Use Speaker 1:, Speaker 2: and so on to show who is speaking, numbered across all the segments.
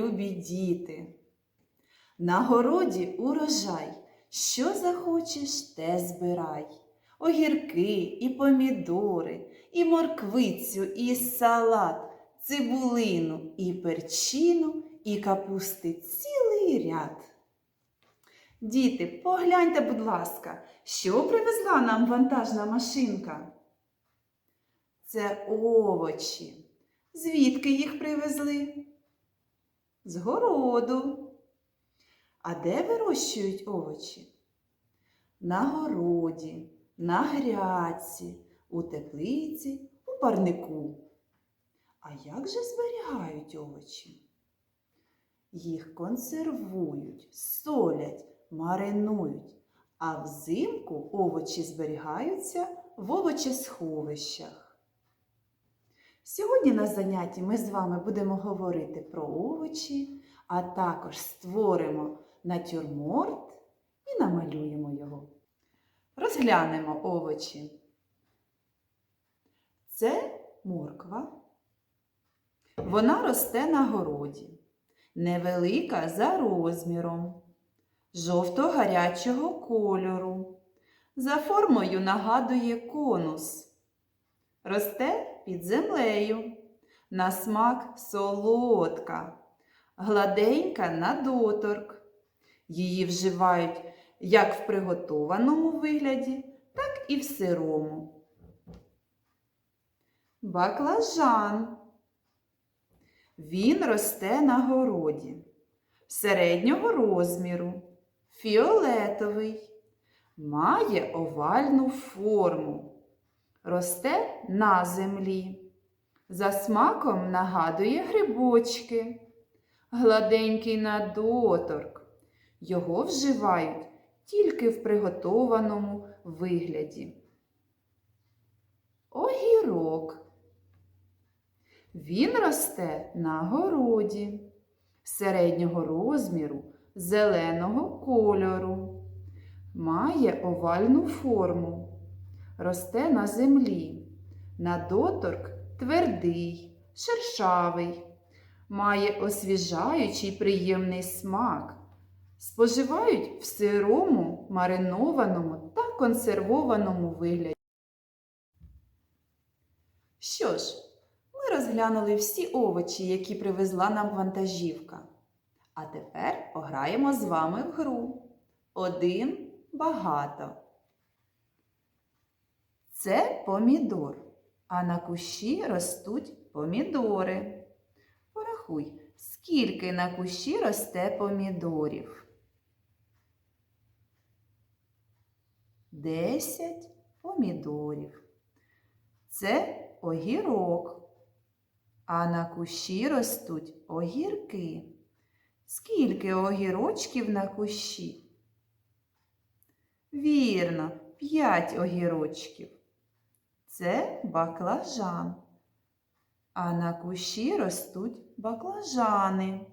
Speaker 1: любі діти. На городі урожай, що захочеш, те збирай. Огірки і помідори, і морквицю, і салат, цибулину, і перчину, і капусти цілий ряд. Діти, погляньте, будь ласка, що привезла нам вантажна машинка? Це овочі. Звідки їх привезли? З городу. А де вирощують овочі? На городі, на грядці, у теплиці, у парнику. А як же зберігають овочі? Їх консервують, солять, маринують, а взимку овочі зберігаються в овочесховищах. Сьогодні на занятті ми з вами будемо говорити про овочі, а також створимо натюрморт і намалюємо його. Розглянемо овочі. Це морква. Вона росте на городі, невелика за розміром, жовто-гарячого кольору. За формою нагадує конус. Росте під землею, на смак солодка, гладенька на доторк. Її вживають як в приготованому вигляді, так і в сирому. Баклажан. Він росте на городі, середнього розміру, фіолетовий, має овальну форму, росте на землі. За смаком нагадує грибочки, гладенький на доторк. Його вживають тільки в приготованому вигляді. Огірок. Він росте на городі, середнього розміру, зеленого кольору, має овальну форму, росте на землі, на доторк твердий, шершавий, має освіжаючий приємний смак. Споживають в сирому, маринованому та консервованому вигляді. Що ж, ми розглянули всі овочі, які привезла нам вантажівка. А тепер пограємо з вами в гру. Один багато. Це помідор, а на кущі ростуть помідори. Порахуй, скільки на кущі росте помідорів. Десять помідорів. Це огірок. А на кущі ростуть огірки. Скільки огірочків на кущі? Вірно, п'ять огірочків. Це баклажан. А на кущі ростуть баклажани.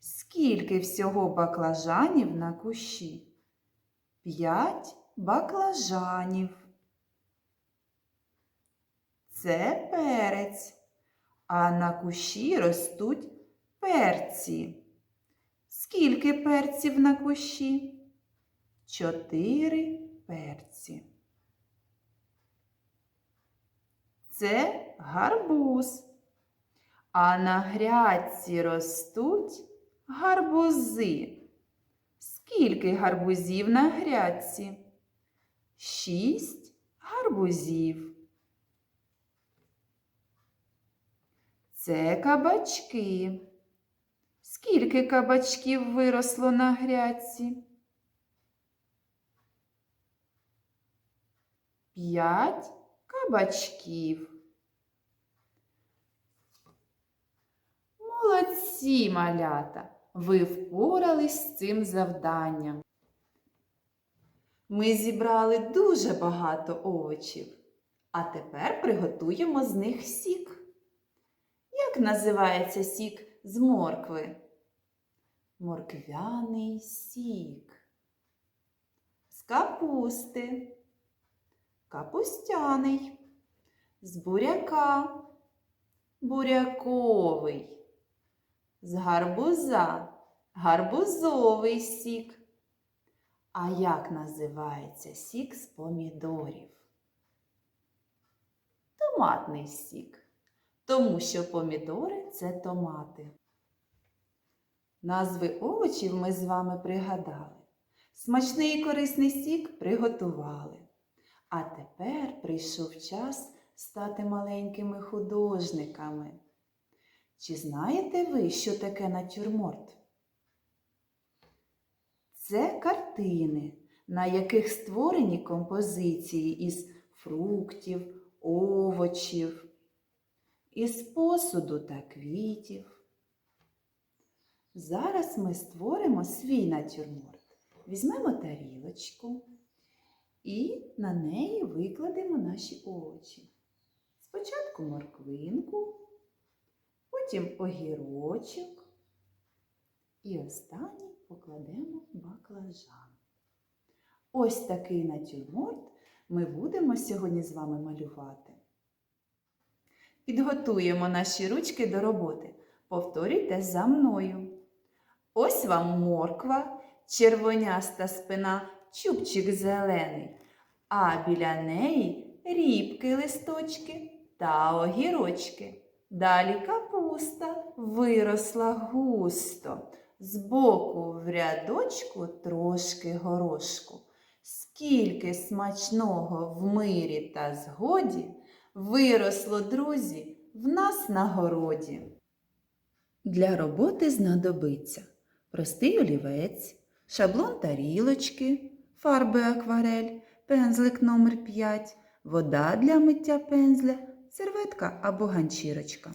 Speaker 1: Скільки всього баклажанів на кущі? П'ять баклажанів. Це перець, а на кущі ростуть перці. Скільки перців на кущі? Чотири перці. Це гарбуз, а на грядці ростуть гарбузи. Скільки гарбузів на грядці? Шість гарбузів. Це кабачки. Скільки кабачків виросло на грядці? П'ять кабачків. Молодці, малята! Ви впорались з цим завданням. Ми зібрали дуже багато овочів, а тепер приготуємо з них сік. Як називається сік з моркви? Морквяний сік. З капусти. Капустяний. З буряка. Буряковий. З гарбуза гарбузовий сік. А як називається сік з помідорів? Томатний сік. Тому що помідори це томати. Назви овочів ми з вами пригадали. Смачний і корисний сік приготували. А тепер прийшов час стати маленькими художниками. Чи знаєте ви, що таке натюрморт? Це картини, на яких створені композиції із фруктів, овочів, із посуду та квітів. Зараз ми створимо свій натюрморт. Візьмемо тарілочку і на неї викладемо наші овочі. Спочатку морквинку, потім огірочок і останній покладемо баклажан. Ось такий натюрморт ми будемо сьогодні з вами малювати. Підготуємо наші ручки до роботи. Повторюйте за мною. Ось вам морква, червоняста спина, чубчик зелений, а біля неї рібки листочки та огірочки. Далі капуста виросла густо, збоку в рядочку трошки горошку. Скільки смачного в мирі та згоді виросло, друзі, в нас на городі. Для роботи знадобиться простий олівець, шаблон тарілочки, фарби акварель, пензлик номер 5 вода для миття пензля, серветка або ганчірочка.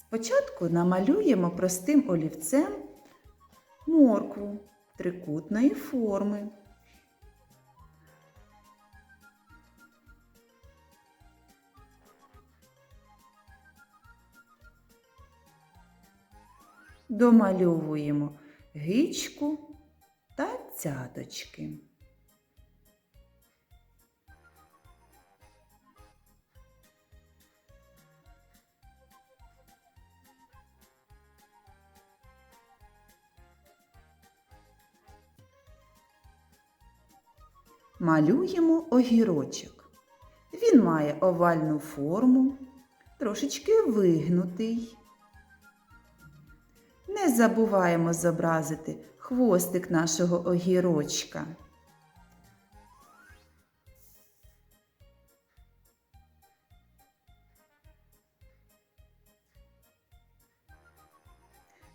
Speaker 1: Спочатку намалюємо простим олівцем моркву трикутної форми. Домальовуємо гичку та цяточки. Малюємо огірочок. Він має овальну форму, трошечки вигнутий. Не забуваємо зобразити хвостик нашого огірочка.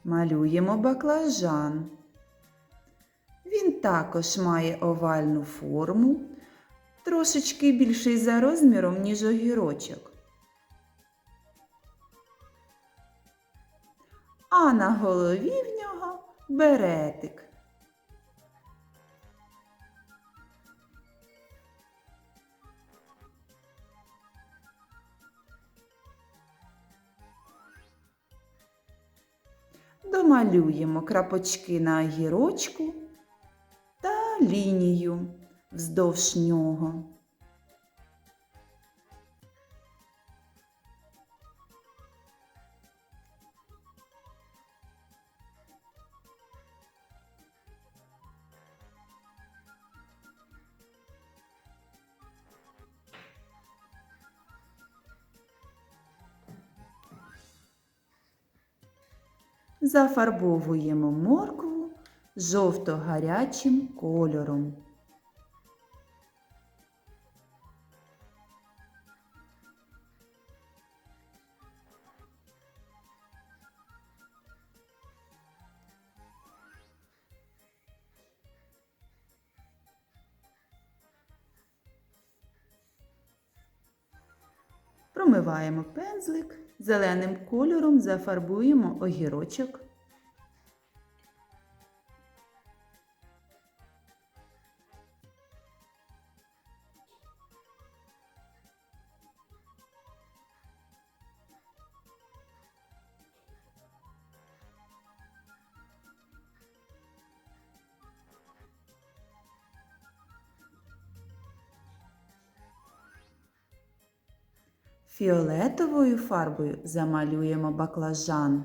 Speaker 1: Малюємо баклажан. Також має овальну форму, трошечки більший за розміром, ніж огірочок. а на голові в нього беретик. Домалюємо крапочки на огірочку лінію вздовж нього. Зафарбовуємо моркву жовто-гарячим кольором. Промиваємо пензлик, зеленим кольором зафарбуємо огірочок. Фіолетовою фарбою замалюємо баклажан.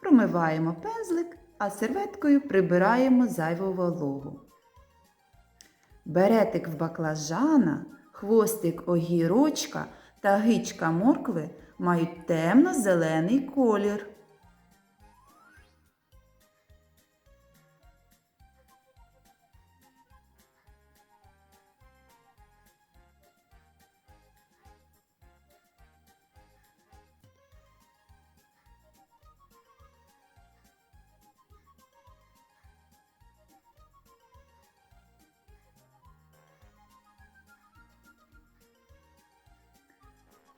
Speaker 1: Промиваємо пензлик, а серветкою прибираємо зайву вологу. Беретик в баклажана, хвостик огірочка та гичка моркви мають темно-зелений колір.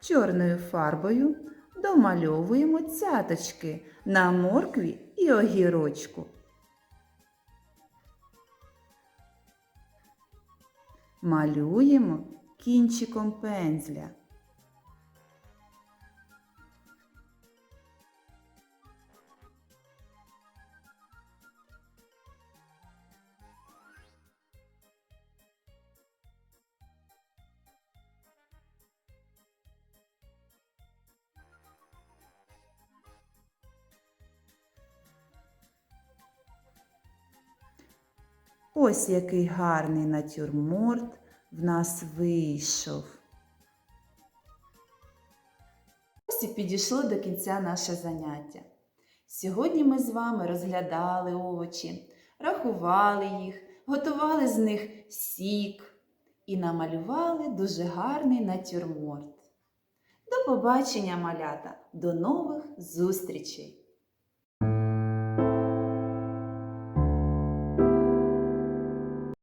Speaker 1: Чорною фарбою домальовуємо цяточки на моркві і огірочку. Малюємо кінчиком пензля. Ось який гарний натюрморт в нас вийшов. Ось і підійшло до кінця наше заняття. Сьогодні ми з вами розглядали овочі, рахували їх, готували з них сік і намалювали дуже гарний натюрморт. До побачення, малята! До нових зустрічей!